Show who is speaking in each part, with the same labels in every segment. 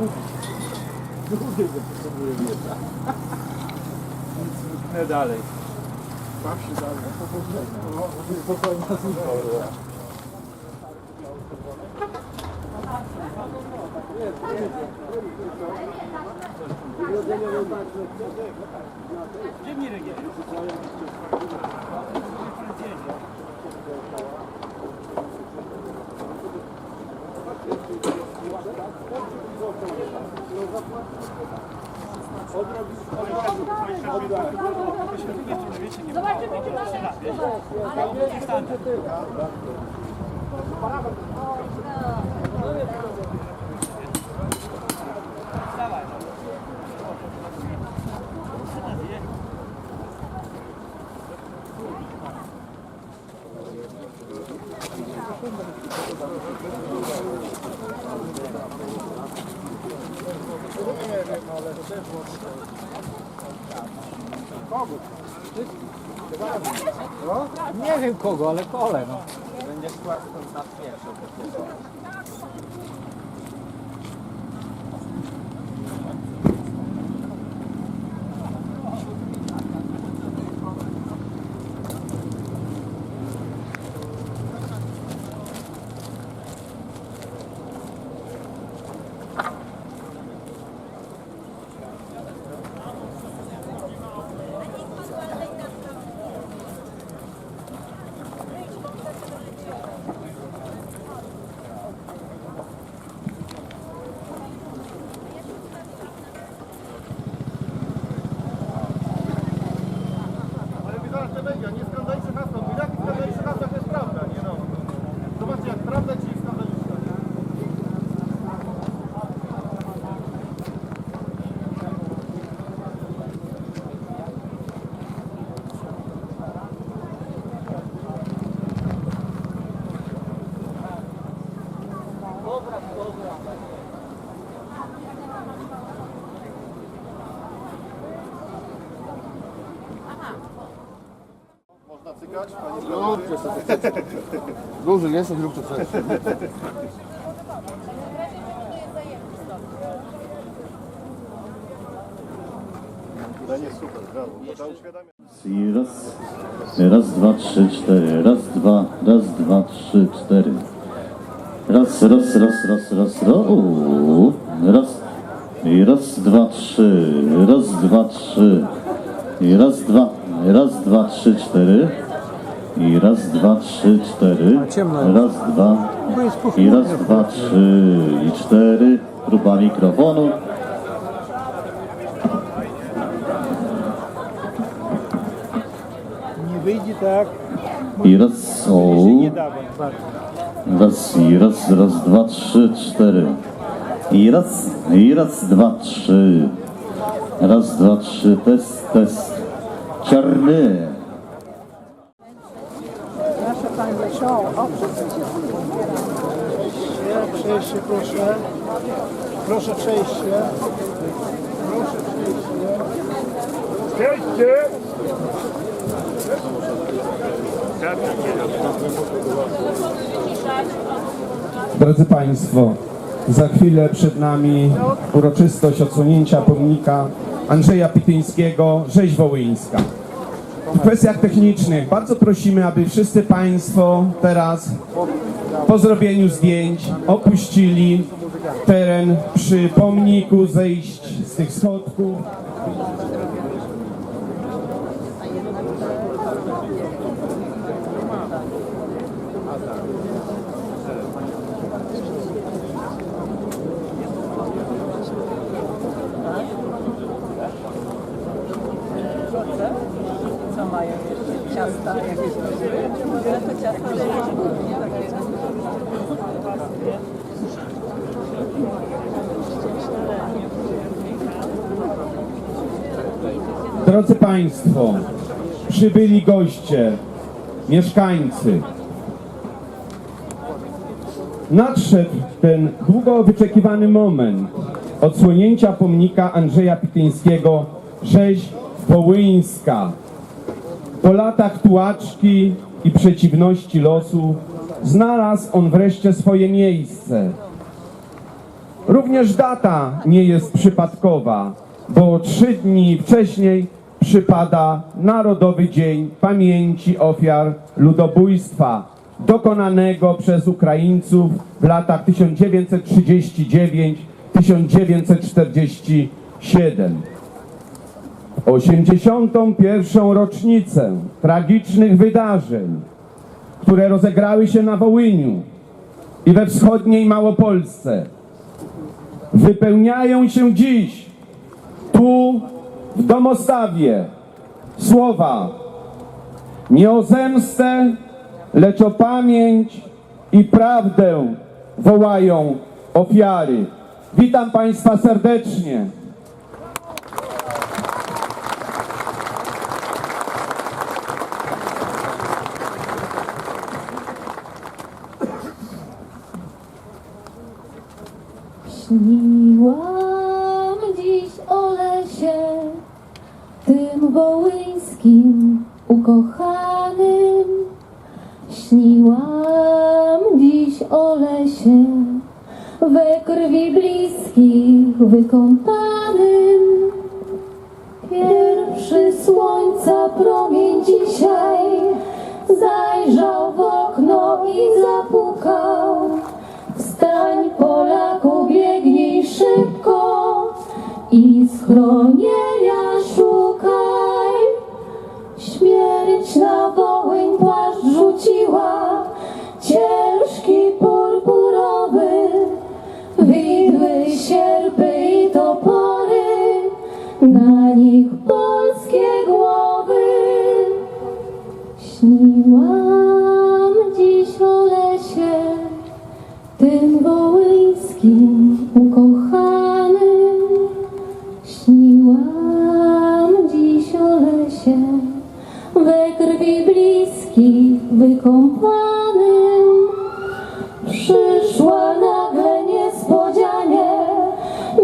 Speaker 1: Długiego potrzebuję wieta. Nic nie dalej. Baw się dalej. Spokojna służba. Gdzie Mirek jedzie?
Speaker 2: Zobaczymy, czy mamy
Speaker 1: Nie wiem kogo, ale kole no.
Speaker 3: Ale Można cykać, panie
Speaker 4: Duży jesteś, rób co
Speaker 3: uświadamia.
Speaker 5: I raz, raz, dwa, trzy, cztery, raz, dwa, raz, dwa, trzy, cztery. Raz, raz, raz, raz, raz, raz, uuu, raz, i raz, dwa, trzy, raz, dwa, trzy, i raz, dwa, raz, dwa, trzy, cztery, i raz, dwa, trzy, cztery, raz, dwa, i raz, dwa, trzy, i cztery, próba mikrofonu.
Speaker 1: Nie wyjdzie tak,
Speaker 5: I raz, o,
Speaker 1: wam.
Speaker 5: Raz, i raz, raz, dwa, trzy, cztery. I raz, i raz, dwa, trzy. Raz, dwa, trzy, test, test. Czarny.
Speaker 1: Przejście proszę. Proszę przejście. Proszę przejście. Przejście!
Speaker 6: Drodzy Państwo, za chwilę przed nami uroczystość odsłonięcia pomnika Andrzeja Pityńskiego, rzeź wołyńska. W kwestiach technicznych bardzo prosimy, aby wszyscy Państwo teraz po zrobieniu zdjęć opuścili teren przy pomniku, zejść z tych schodków.
Speaker 7: Co mają jeszcze? Ciasta jakieś Ale to ciasto
Speaker 6: Drodzy Państwo, przybyli goście, mieszkańcy. Nadszedł ten długo wyczekiwany moment odsłonięcia pomnika Andrzeja Pityńskiego, rzeź wołyńska. Po latach tułaczki i przeciwności losu znalazł on wreszcie swoje miejsce. Również data nie jest przypadkowa, bo trzy dni wcześniej przypada Narodowy Dzień Pamięci Ofiar Ludobójstwa dokonanego przez Ukraińców w latach 1939-1947. 81. rocznicę tragicznych wydarzeń, które rozegrały się na Wołyniu i we wschodniej Małopolsce, wypełniają się dziś tu w Domostawie słowa nie o zemstę, lecz o pamięć i prawdę wołają ofiary. Witam Państwa serdecznie.
Speaker 2: Ukochanym. Śniłam dziś o lesie, we krwi bliskich wykąpanym. Pierwszy słońca promień dzisiaj zajrzał w okno i zapukał. Wstań Polaku, biegnij szybko i schronienia you're going wild. Krwi bliskich wykąpanym. Przyszła nagle niespodzianie,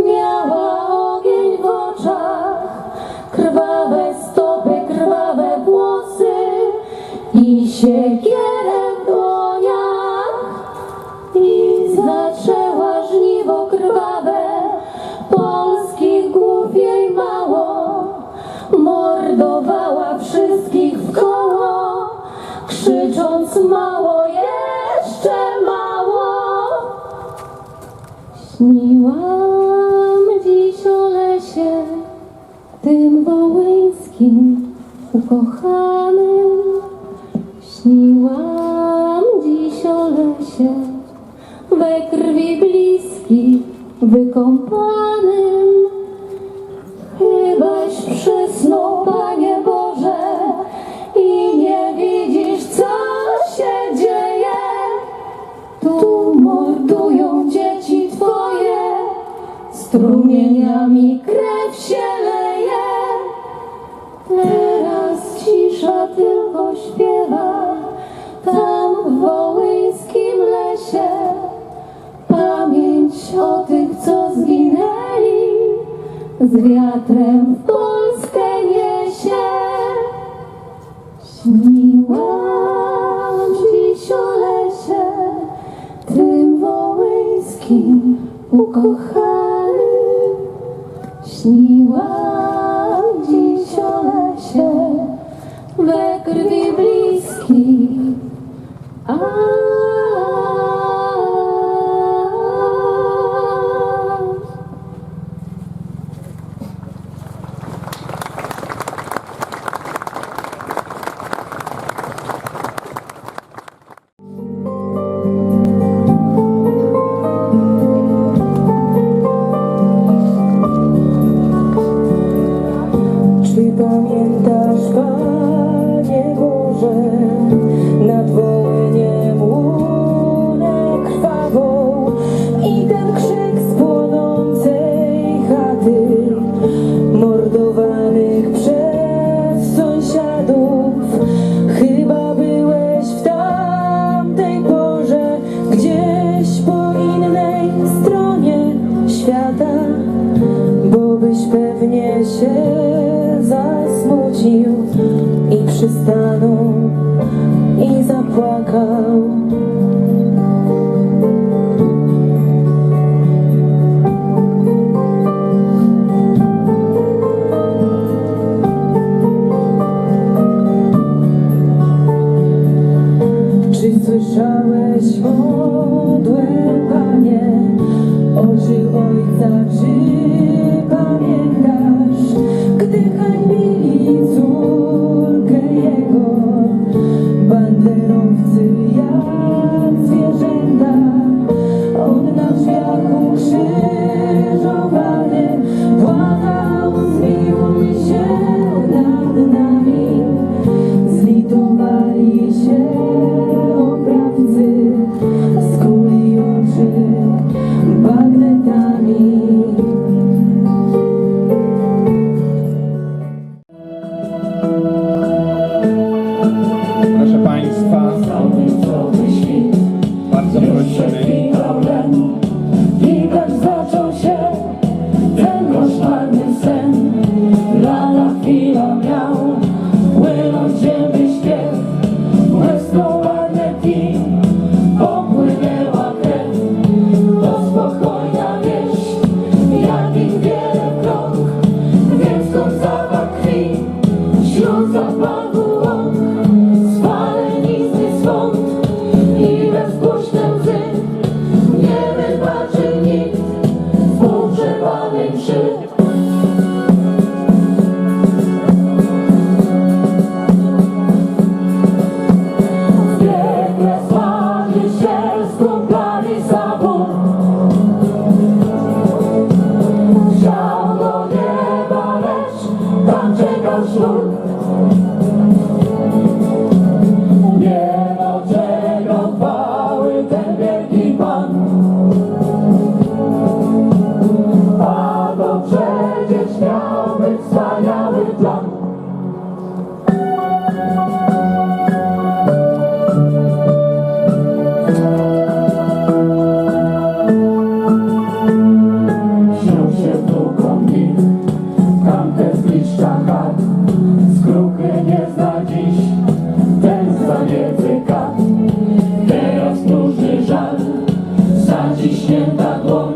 Speaker 2: miała ogień w oczach, krwawe stopy, krwawe włosy. I siekierę mało, jeszcze mało. Śniłam dziś o lesie, tym wołyńskim ukochanym. Śniłam dziś o lesie, we krwi bliskich wykąpanym. Strumieniami krew się leje. Teraz cisza tylko śpiewa, tam w wołyńskim lesie. Pamięć o tych, co zginęli, z wiatrem w Polskę niesie. Śniłam dziś lesie, tym wołyńskim ukochanym.
Speaker 8: I przystanął
Speaker 2: dziś święta dłoń.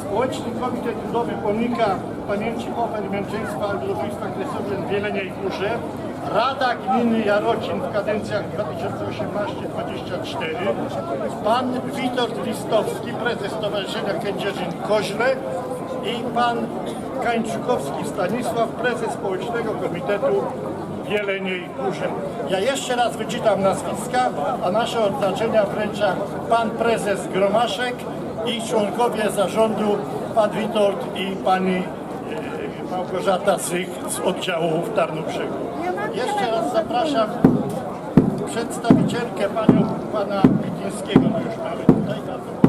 Speaker 3: Społeczny Komitet Budowy Pomnika Pamięci Ofiar Męczeństwa Ludobójstwa Kresowian w Wieleniej Górze, Rada Gminy Jarocin w kadencjach 2018-2024, pan Witold Listowski, prezes Stowarzyszenia Kędzierzyn Koźle i pan Kańczukowski Stanisław, prezes Społecznego Komitetu Wieleniej Górze. Ja jeszcze raz wyczytam nazwiska, a nasze odznaczenia wręcza pan prezes Gromaszek, i członkowie zarządu, pan Witold i pani e, Małgorzata Sych z oddziału w Tarnobrzegu. Jeszcze raz zapraszam przedstawicielkę panią, pana Witińskiego, no już mamy tutaj na to.